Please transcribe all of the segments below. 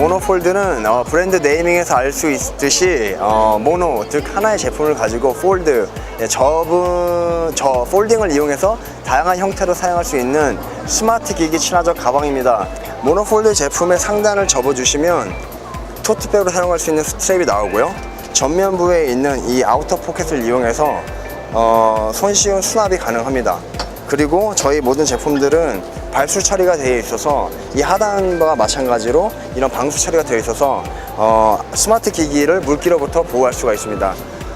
모노폴드는 어, 브랜드 네이밍에서 알 수 있듯이 어, 모노 즉 하나의 제품을 가지고 폴드 예, 접은 저 폴딩을 이용해서 다양한 형태로 사용할 수 있는 스마트 기기 친화적 가방입니다. 모노폴드 제품의 상단을 접어주시면 토트백으로 사용할 수 있는 스트랩이 나오고요. 전면부에 있는 이 아우터 포켓을 이용해서 어, 손쉬운 수납이 가능합니다. 그리고 저희 모든 제품들은 발수 처리가 되어 있어서 이 하단과 마찬가지로 이런 방수 처리가 되어 있어서 어, 스마트 기기를 물기로부터 보호할 수가 있습니다.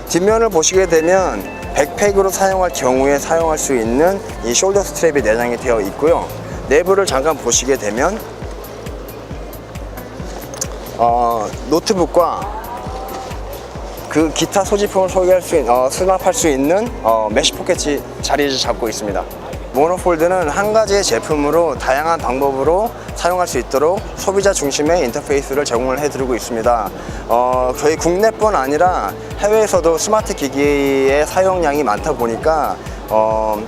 뒷면을 보시게 되면 백팩으로 사용할 경우에 사용할 수 있는 이 숄더 스트랩이 내장이 되어 있고요. 내부를 잠깐 보시게 되면 어, 노트북과 그 기타 소지품을 소개할 수 있는, 어, 수납할 수 있는 어, 메쉬 포켓이 자리를 잡고 있습니다. 모노폴드는 한 가지의 제품으로 다양한 방법으로 사용할 수 있도록 소비자 중심의 인터페이스를 제공을 해드리고 있습니다. 어, 저희 국내뿐 아니라 해외에서도 스마트 기기의 사용량이 많다 보니까 어,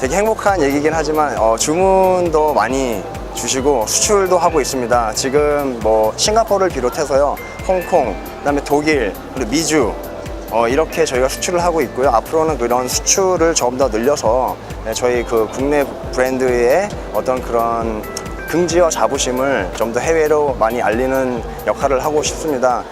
되게 행복한 얘기긴 하지만 어, 주문도 많이 주시고 수출도 하고 있습니다. 지금 뭐 싱가포르를 비롯해서요, 홍콩, 그다음에 독일, 그리고 미주 어, 이렇게 저희가 수출을 하고 있고요. 앞으로는 그런 수출을 조금 더 늘려서 네, 저희 그 국내 브랜드의 어떤 그런 긍지와 자부심을 좀 더 해외로 많이 알리는 역할을 하고 싶습니다.